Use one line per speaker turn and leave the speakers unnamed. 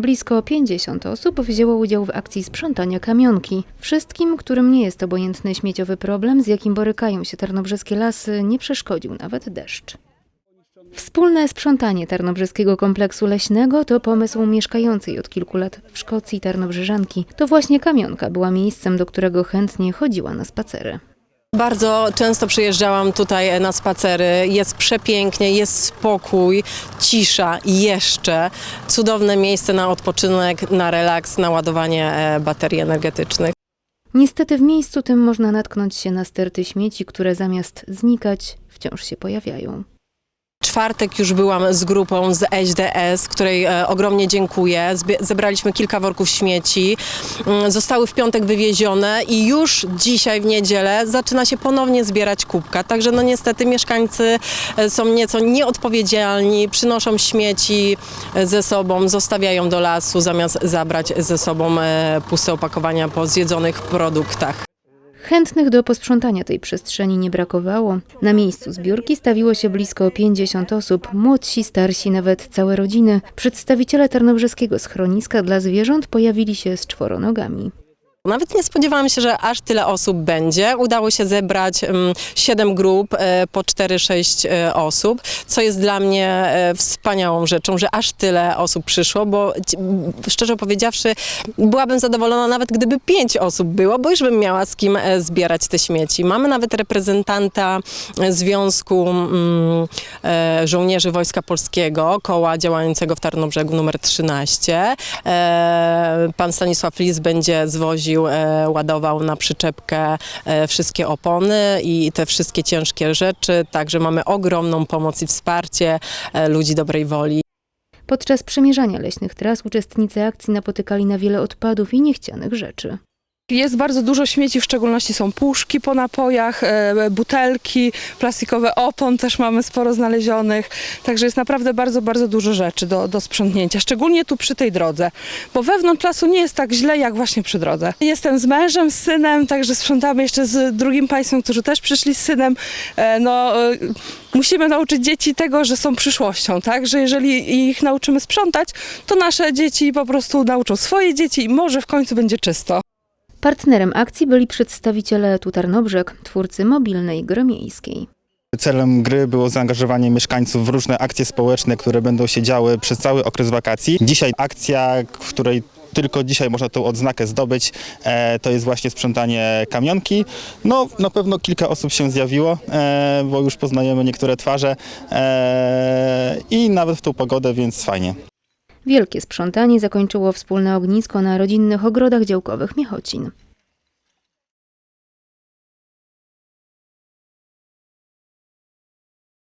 Blisko 50 osób wzięło udział w akcji sprzątania kamionki. Wszystkim, którym nie jest obojętny śmieciowy problem, z jakim borykają się tarnobrzeskie lasy, nie przeszkodził nawet deszcz. Wspólne sprzątanie tarnobrzeskiego kompleksu leśnego to pomysł mieszkającej od kilku lat w Szkocji tarnobrzeżanki. To właśnie kamionka była miejscem, do którego chętnie chodziła na spacery.
Bardzo często przyjeżdżałam tutaj na spacery. Jest przepięknie, jest spokój, cisza jeszcze cudowne miejsce na odpoczynek, na relaks, na ładowanie e, baterii energetycznych.
Niestety w miejscu tym można natknąć się na sterty śmieci, które zamiast znikać wciąż się pojawiają.
Czwartek już byłam z grupą z SDS, której e, ogromnie dziękuję. Zbie- zebraliśmy kilka worków śmieci. Mm, Zostały w piątek wywiezione i już dzisiaj w niedzielę zaczyna się ponownie zbierać kubka. Także no niestety mieszkańcy e, są nieco nieodpowiedzialni, przynoszą śmieci e, ze sobą, zostawiają do lasu zamiast zabrać ze sobą e, puste opakowania po zjedzonych produktach.
Chętnych do posprzątania tej przestrzeni nie brakowało. Na miejscu zbiórki stawiło się blisko 50 osób, młodsi, starsi, nawet całe rodziny. Przedstawiciele tarnobrzeskiego schroniska dla zwierząt pojawili się z czworonogami.
Nawet nie spodziewałam się, że aż tyle osób będzie. Udało się zebrać mm, siedem grup e, po 4-6 e, osób, co jest dla mnie e, wspaniałą rzeczą, że aż tyle osób przyszło, bo ci- m, szczerze powiedziawszy, byłabym zadowolona nawet gdyby pięć osób było, bo już bym miała z kim zbierać te śmieci. Mamy nawet reprezentanta Związku mm, Żołnierzy Wojska Polskiego, koła działającego w Tarnobrzegu numer 13. E, Pan Stanisław Lis będzie zwoził, e, ładował na przyczepkę e, wszystkie opony i te wszystkie ciężkie rzeczy. Także mamy ogromną pomoc i wsparcie e, ludzi dobrej woli.
Podczas przemierzania leśnych tras uczestnicy akcji napotykali na wiele odpadów i niechcianych rzeczy.
Jest bardzo dużo śmieci, w szczególności są puszki po napojach, e, butelki, plastikowe opon też mamy sporo znalezionych. Także jest naprawdę bardzo, bardzo dużo rzeczy do, do sprzątnięcia, szczególnie tu przy tej drodze, bo wewnątrz lasu nie jest tak źle jak właśnie przy drodze. Jestem z mężem, z synem, także sprzątamy jeszcze z drugim państwem, którzy też przyszli z synem. E, No, e, musimy nauczyć dzieci tego, że są przyszłością, tak? Że jeżeli ich nauczymy sprzątać, to nasze dzieci po prostu nauczą swoje dzieci i może w końcu będzie czysto.
Partnerem akcji byli przedstawiciele Tu Tarnobrzeg, twórcy mobilnej gry miejskiej.
Celem gry było zaangażowanie mieszkańców w różne akcje społeczne, które będą się działy przez cały okres wakacji. Dzisiaj akcja, w której tylko dzisiaj można tą odznakę zdobyć, e, to jest właśnie sprzątanie kamionki. No, na pewno kilka osób się zjawiło, e, bo już poznajemy niektóre twarze e, i nawet w tą pogodę, więc fajnie.
Wielkie sprzątanie zakończyło wspólne ognisko na rodzinnych ogrodach działkowych Miechocin.